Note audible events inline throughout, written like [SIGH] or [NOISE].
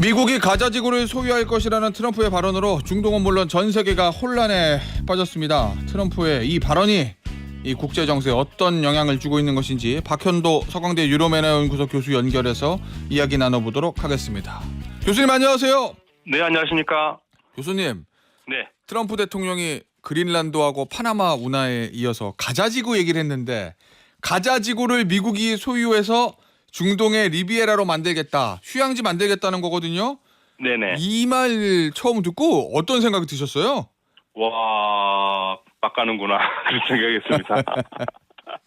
미국이 가자 지구를 소유할 것이라는 트럼프의 발언으로 중동은 물론 전 세계가 혼란에 빠졌습니다. 트럼프의 이 발언이 이 국제 정세에 어떤 영향을 주고 있는 것인지 박현도 서강대 유로매너 연구소 교수 연결해서 이야기 나눠보도록 하겠습니다. 교수님 안녕하세요. 네, 안녕하십니까. 교수님 네. 트럼프 대통령이 그린란드하고 파나마 운하에 이어서 가자 지구 얘기를 했는데 가자 지구를 미국이 소유해서 중동의 리비에라로 만들겠다, 휴양지 만들겠다는 거거든요. 네네. 이 말 처음 듣고 어떤 생각이 드셨어요? 와, 빡가는구나. [LAUGHS] 그런 생각했습니다.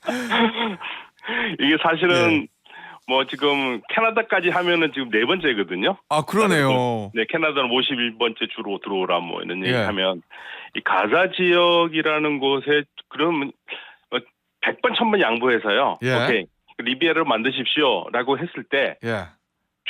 [LAUGHS] 이게 사실은 뭐 지금 캐나다까지 하면은 지금 네 번째거든요. 아 그러네요. 네, 캐나다는 51번째 주로 들어오라 뭐 이런 얘기 예. 하면 이 가자 지역이라는 곳에 그럼 100번 1000번 양보해서요. 예. 오케이. 리비에를 만드십시오라고 했을 때 예.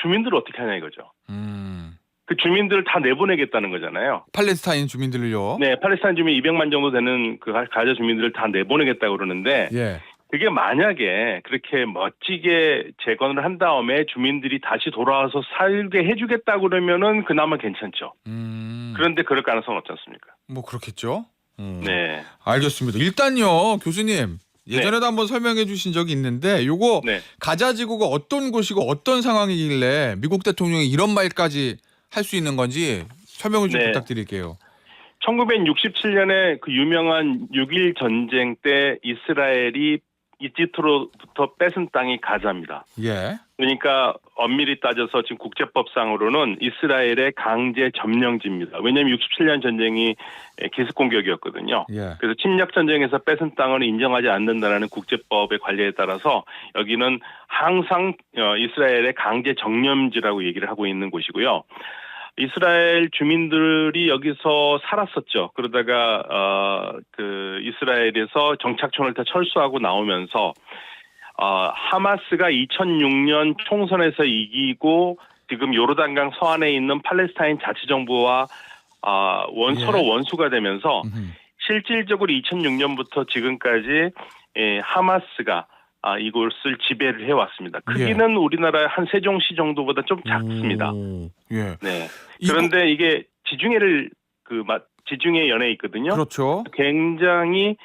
주민들을 어떻게 하냐 이거죠. 음. 그 주민들을 다 내보내겠다는 거잖아요. 팔레스타인 주민들을요. 네, 팔레스타인 주민 200만 정도 되는 그 가자 주민들을 다 내보내겠다고 그러는데 예. 그게 만약에 그렇게 멋지게 재건을 한 다음에 주민들이 다시 돌아와서 살게 해주겠다 그러면은 그나마 괜찮죠. 음. 그런데 그럴 가능성은 없지 않습니까? 뭐 그렇겠죠. 음. 네, 알겠습니다. 일단요, 교수님. 예전에도 한번 설명해 주신 적이 있는데 요거 네. 가자 지구가 어떤 곳이고 어떤 상황이길래 미국 대통령이 이런 말까지 할 수 있는 건지 설명을 좀 네. 부탁드릴게요. 1967년에 그 유명한 6.1 전쟁 때 이스라엘이 이집트로부터 뺏은 땅이 가자입니다. 예. 그러니까 엄밀히 따져서 지금 국제법상으로는 이스라엘의 강제 점령지입니다. 왜냐하면 67년 전쟁이 기습 공격이었거든요. 예. 그래서 침략 전쟁에서 뺏은 땅을 인정하지 않는다라는 국제법의 관리에 따라서 여기는 항상 어, 이스라엘의 강제 정념지라고 얘기를 하고 있는 곳이고요. 이스라엘 주민들이 여기서 살았었죠. 그러다가 어, 그 이스라엘에서 정착촌을 다 철수하고 나오면서 어, 하마스가 2006년 총선에서 이기고 지금 요르단강 서안에 있는 팔레스타인 자치정부와 아, 원 예. 서로 원수가 되면서 음흠. 실질적으로 2006년부터 지금까지 예, 하마스가 아, 이곳을 지배를 해왔습니다. 크기는 우리나라 한 세종시 정도보다 좀 작습니다. 오, 예. 네. 이거- 그런데 이게 지중해를 그 마- 지중해 연에 있거든요. 그렇죠. 굉장히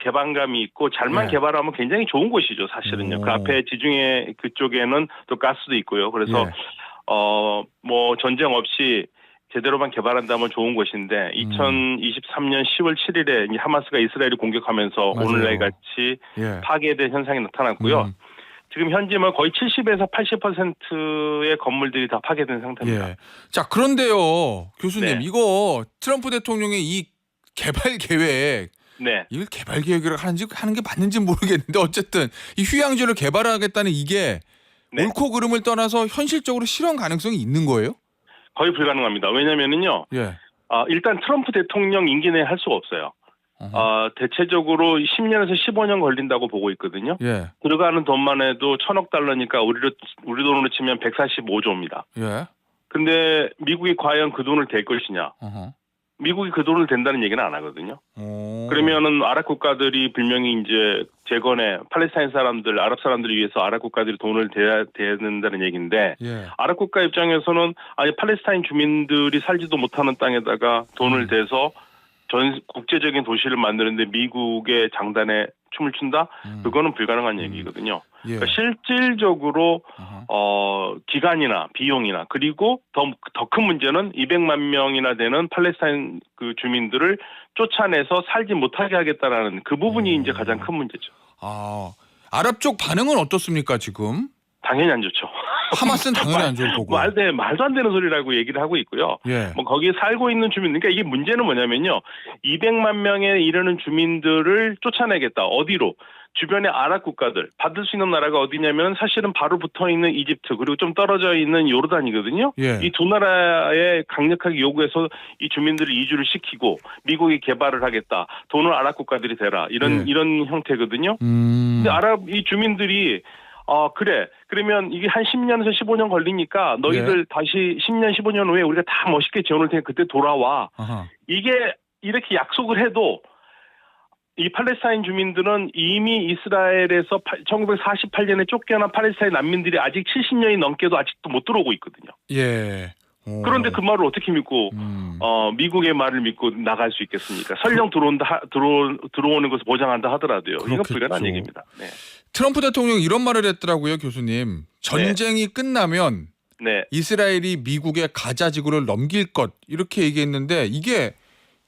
개방감이 있고 잘만 네. 개발하면 굉장히 좋은 곳이죠, 사실은요. 오. 그 앞에 지중해 그쪽에는 또 가스도 있고요. 그래서 예. 어뭐 전쟁 없이 제대로만 개발한다면 좋은 곳인데 음. 2023년 10월 7일에 이 하마스가 이스라엘을 공격하면서 맞아요. 오늘날 같이 예. 파괴된 현상이 나타났고요. 음, 지금 현재 뭐 거의 70에서 80%의 건물들이 다 파괴된 상태입니다. 예. 자, 그런데요. 교수님, 네. 이거 트럼프 대통령의 이 개발 계획 네. 이걸 개발 계획을 하는지 하는 게 맞는지 모르겠는데 어쨌든 이 휴양지를 개발하겠다는 이게 네. 옳고 그름을 떠나서 현실적으로 실현 가능성이 있는 거예요? 거의 불가능합니다. 왜냐면은요. 예. 아, 일단 트럼프 대통령 임기 내에 할 수가 없어요. 아, 대체적으로 10년에서 15년 걸린다고 보고 있거든요. 예. 들어가는 돈만 해도 천억 달러니까 우리로 우리 돈으로 치면 145조입니다. 예. 근데 미국이 과연 그 돈을 댈 것이냐? 어허. 미국이 그 돈을 댄다는 얘기는 안 하거든요. 오. 그러면은 아랍 국가들이 분명히 이제 재건에 팔레스타인 사람들, 아랍 사람들을 위해서 아랍 국가들이 돈을 대야 대는다는 얘기인데 예. 아랍 국가 입장에서는 아니 팔레스타인 주민들이 살지도 못하는 땅에다가 돈을 음. 대서 전 국제적인 도시를 만드는데 미국의 장단에 춤을 춘다? 음. 그거는 불가능한 음. 얘기거든요. 예. 그러니까 실질적으로. 어 기간이나 비용이나 그리고 더 더 큰 문제는 200만 명이나 되는 팔레스타인 그 주민들을 쫓아내서 살지 못하게 하겠다라는 그 부분이 음. 이제 가장 큰 문제죠. 아. 아랍 쪽 반응은 어떻습니까, 지금? 당연히 안 좋죠. 하마스는 당연히 안 좋을 [LAUGHS] 거고. 말도 말도 안 되는 소리라고 얘기를 하고 있고요. 예. 뭐 거기에 살고 있는 주민, 그러니까 이게 문제는 뭐냐면요. 200만 명에 이르는 주민들을 쫓아내겠다. 어디로? 주변의 아랍 국가들 받을 수 있는 나라가 어디냐면 사실은 바로 붙어 있는 이집트 그리고 좀 떨어져 있는 요르단이거든요. 예. 이두 나라에 강력하게 요구해서 이 주민들을 이주를 시키고 미국이 개발을 하겠다. 돈을 아랍 국가들이 대라. 이런 예. 이런 형태거든요. 음. 근데 아랍 이 주민들이 어 그래 그러면 이게 한 10년에서 15년 걸리니까 너희들 예. 다시 10년 15년 후에 우리가 다 멋있게 지어놓을 테니까 그때 돌아와 아하. 이게 이렇게 약속을 해도 이 팔레스타인 주민들은 이미 이스라엘에서 1948년에 쫓겨난 팔레스타인 난민들이 아직 70년이 넘게도 아직도 못 들어오고 있거든요. 예. 오. 그런데 그 말을 어떻게 믿고 음. 어, 미국의 말을 믿고 나갈 수 있겠습니까? 설령 들어온다 하- 들어 들어오는 것을 보장한다 하더라도요. 이건 그렇겠죠. 불가능한 얘기입니다. 네. 트럼프 대통령이 이런 말을 했더라고요, 교수님. 전쟁이 끝나면 네. 이스라엘이 미국의 가자 지구를 넘길 것 이렇게 얘기했는데 이게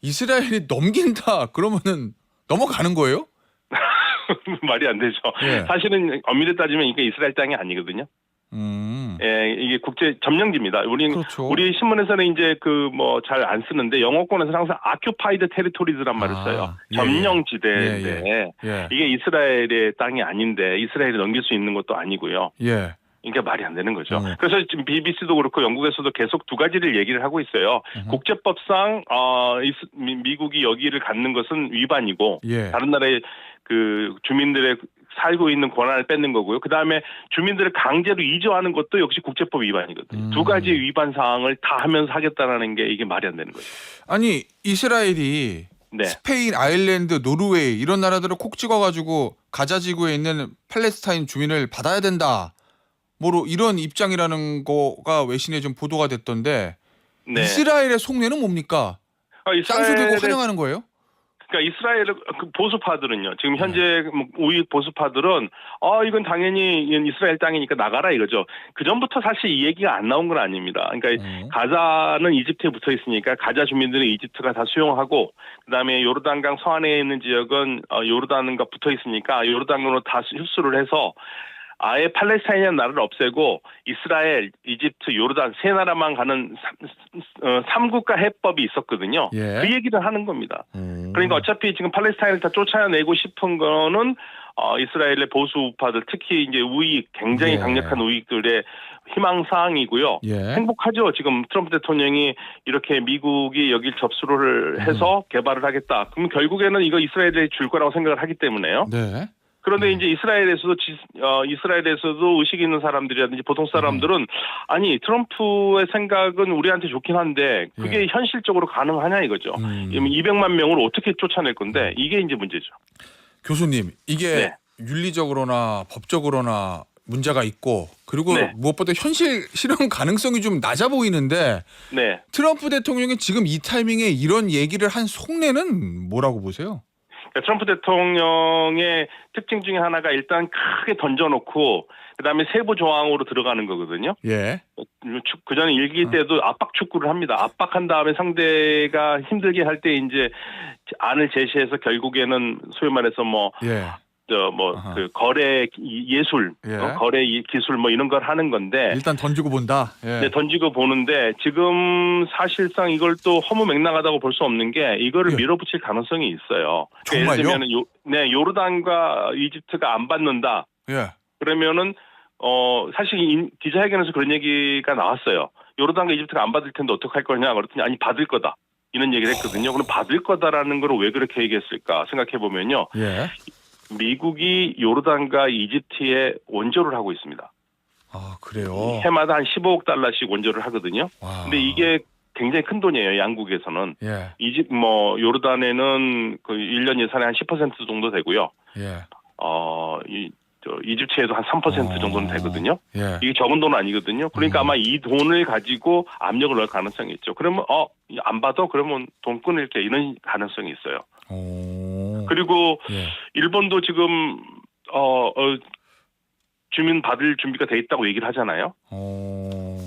이스라엘이 넘긴다 그러면은 넘어가는 거예요? [LAUGHS] 말이 안 되죠. 예. 사실은 엄밀히 따지면 이게 이스라엘 땅이 아니거든요. 음. 예, 이게 국제 점령지입니다. 우리 그렇죠. 우리 신문에서는 이제 그 뭐 잘 안 쓰는데 영어권에서는 항상 아큐파이드 테리토리즈란 말을 아, 써요. 예, 점령지대인데 예. 이게 이스라엘의 땅이 아닌데 이스라엘이 넘길 수 있는 것도 아니고요. 예. 이게 말이 안 되는 거죠. 음. 그래서 지금 BBC도 그렇고 영국에서도 계속 두 가지를 얘기를 하고 있어요. 음흠. 국제법상 어, 미국이 여기를 갖는 것은 위반이고 예. 다른 나라의 그 주민들의 살고 있는 권한을 뺏는 거고요. 그 다음에 주민들을 강제로 이주하는 것도 역시 국제법 위반이거든요. 음. 두 가지 위반 사항을 다 하면서 하겠다라는 게 이게 말이 안 되는 거죠. 아니 이스라엘이 네. 스페인, 아일랜드, 노르웨이 이런 나라들을 콕 찍어가지고 가자 지구에 있는 팔레스타인 주민을 받아야 된다. 뭐로 이런 입장이라는 거가 외신에 좀 보도가 됐던데 네. 이스라엘의 속내는 뭡니까? 어, 쌍수 들고 환영하는 거예요? 그러니까 이스라엘 그 보수파들은요. 지금 현재 뭐 우익 보수파들은 아 이건 당연히 이건 이스라엘 땅이니까 나가라 이거죠. 그 전부터 사실 이 얘기가 안 나온 건 아닙니다. 그러니까 어. 가자는 이집트에 붙어 있으니까 가자 주민들은 이집트가 다 수용하고 그다음에 요르단강 서안에 있는 지역은 어, 요르단과 붙어 있으니까 요르단으로 다 흡수를 해서 아예 팔레스타인이라는 나라를 없애고 이스라엘, 이집트, 요르단 세 나라만 가는 삼, 국가 해법이 있었거든요. 예. 그 얘기를 하는 겁니다. 음. 그러니까 어차피 지금 팔레스타인을 다 쫓아내고 싶은 거는 어, 이스라엘의 보수 우파들 특히 이제 우익 굉장히 예. 강력한 우익들의 희망 사항이고요. 예. 행복하죠. 지금 트럼프 대통령이 이렇게 미국이 여길 접수를 해서 개발을 하겠다. 그럼 결국에는 이거 이스라엘에 줄 거라고 생각을 하기 때문에요. 네. 그런데 이제 이스라엘에서도 지- 어, 이스라엘에서도 의식 있는 사람들이라든지 보통 사람들은 아니 트럼프의 생각은 우리한테 좋긴 한데 그게 예. 현실적으로 가능하냐 이거죠. 음. 200만 명을 어떻게 쫓아낼 건데 이게 이제 문제죠. 교수님 이게 네. 윤리적으로나 법적으로나 문제가 있고 그리고 네. 무엇보다 현실 실현 가능성이 좀 낮아 보이는데 네. 트럼프 대통령이 지금 이 타이밍에 이런 얘기를 한 속내는 뭐라고 보세요? 그러니까 트럼프 대통령의 특징 중에 하나가 일단 크게 던져놓고 그다음에 세부 조항으로 들어가는 거거든요. 예. 그 전에 일기 때도 압박 축구를 합니다. 압박한 다음에 상대가 힘들게 할 때 이제 안을 제시해서 결국에는 소위 말해서 뭐 예. 저뭐 아하. 그 거래 기- 예술, 예. 어, 거래 이- 기술 뭐 이런 걸 하는 건데 일단 던지고 본다. 예. 네, 던지고 보는데 지금 사실상 이걸 또 허무 맹랑하다고 볼 수 없는 게 이거를 예. 밀어붙일 가능성이 있어요. 그러니까 정말요? 예를 들면 요, 네 요르단과 이집트가 안 받는다. 예. 그러면은 어 사실 이 기자회견에서 그런 얘기가 나왔어요. 요르단과 이집트가 안 받을 텐데 어떡할 거냐 그랬더니 아니 받을 거다. 이런 얘기를 했거든요. 그럼 받을 거다라는 걸 왜 그렇게 얘기했을까 생각해 보면요. 예. 미국이 요르단과 이집트에 원조를 하고 있습니다. 아 그래요. 해마다 한 15억 달러씩 원조를 하거든요. 와. 근데 이게 굉장히 큰 돈이에요. 양국에서는. 예. 이집 뭐 요르단에는 그 1년 예산의 한 10% 정도 되고요. 예. 어, 이, 저, 이집트에도 한3% 정도는 되거든요. 예. 이게 적은 돈은 아니거든요. 그러니까 음. 아마 이 돈을 가지고 압력을 넣을 가능성이 있죠. 그러면 어, 안 받아? 그러면 돈 끊을게. 이런 가능성이 있어요. 오. 그리고 예. 일본도 지금 어, 어 주민 받을 준비가 돼 있다고 얘기를 하잖아요. 오.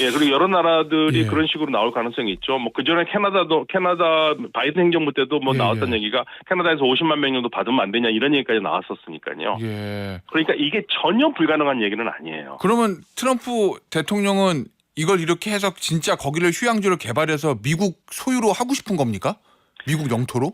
예, 그리고 여러 나라들이 예. 그런 식으로 나올 가능성이 있죠. 뭐 그전에 캐나다도 캐나다 바이든 행정부 때도 뭐 예, 나왔던 예. 얘기가 캐나다에서 50만 명 정도 받으면 안 되냐 이런 얘기까지 나왔었으니까요. 예. 그러니까 이게 전혀 불가능한 얘기는 아니에요. 그러면 트럼프 대통령은 이걸 이렇게 해서 진짜 거기를 휴양지로 개발해서 미국 소유로 하고 싶은 겁니까? 미국 영토로?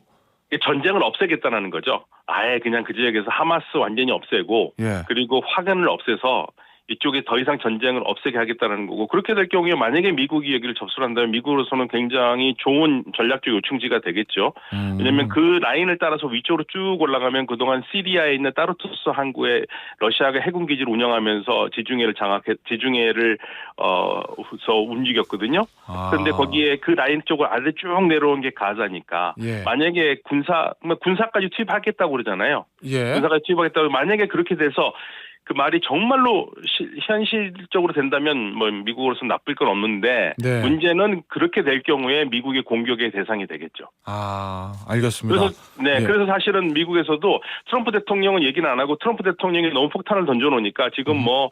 전쟁을 없애겠다는 거죠. 아예 그냥 그 지역에서 하마스 완전히 없애고 예. 그리고 화근을 없애서 이쪽에 더 이상 전쟁을 없애게 하겠다는 거고 그렇게 될 경우에 만약에 미국이 여기를 접수를 한다면 미국으로서는 굉장히 좋은 전략적 요충지가 되겠죠. 음. 왜냐하면 그 라인을 따라서 위쪽으로 쭉 올라가면 그동안 시리아에 있는 따르투스 항구에 러시아가 해군 기지를 운영하면서 지중해를 장악해 지중해를 어서 움직였거든요. 아. 그런데 거기에 그 라인 쪽을 아래 쭉 내려온 게 가자니까 예. 만약에 군사 뭐 군사까지 투입하겠다고 그러잖아요. 예. 군사까지 투입하겠다고 만약에 그렇게 돼서 그 말이 정말로 시- 현실적으로 된다면 뭐 미국으로서 나쁠 건 없는데 네. 문제는 그렇게 될 경우에 미국의 공격의 대상이 되겠죠. 아, 알겠습니다. 그래서 네, 예. 그래서 사실은 미국에서도 트럼프 대통령은 얘기는 안 하고 트럼프 대통령이 너무 폭탄을 던져놓으니까 지금 음. 뭐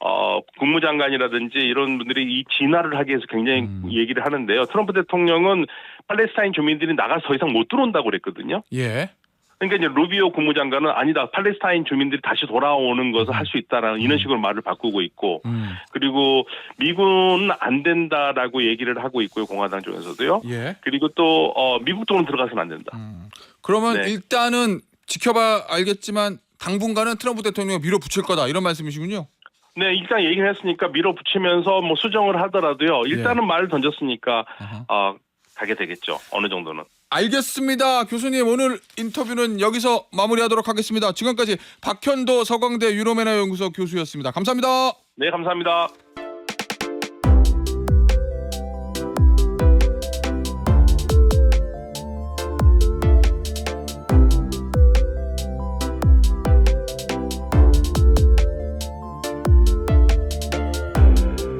어, 국무장관이라든지 이런 분들이 이 진화를 하기 위해서 굉장히 음. 얘기를 하는데요. 트럼프 대통령은 팔레스타인 주민들이 나가서 더 이상 못 들어온다고 그랬거든요. 예. 그러니까 이제 루비오 국무장관은 아니다. 팔레스타인 주민들이 다시 돌아오는 것을 할 수 있다라는 이런 식으로 말을 바꾸고 있고 음. 그리고 미군은 안 된다라고 얘기를 하고 있고요. 공화당 쪽에서도요. 예. 그리고 또 어, 미국 쪽으로 들어가서는 안 된다. 음. 그러면 네. 일단은 지켜봐 알겠지만 당분간은 트럼프 대통령을 밀어붙일 거다 이런 말씀이시군요. 네, 일단 얘기를 했으니까 밀어붙이면서 뭐 수정을 하더라도요. 일단은 말을 던졌으니까 아하. 어, 가게 되겠죠. 어느 정도는. 알겠습니다. 교수님 오늘 인터뷰는 여기서 마무리하도록 하겠습니다. 지금까지 박현도 서강대 유로메나 연구소 교수였습니다. 감사합니다. 네, 감사합니다.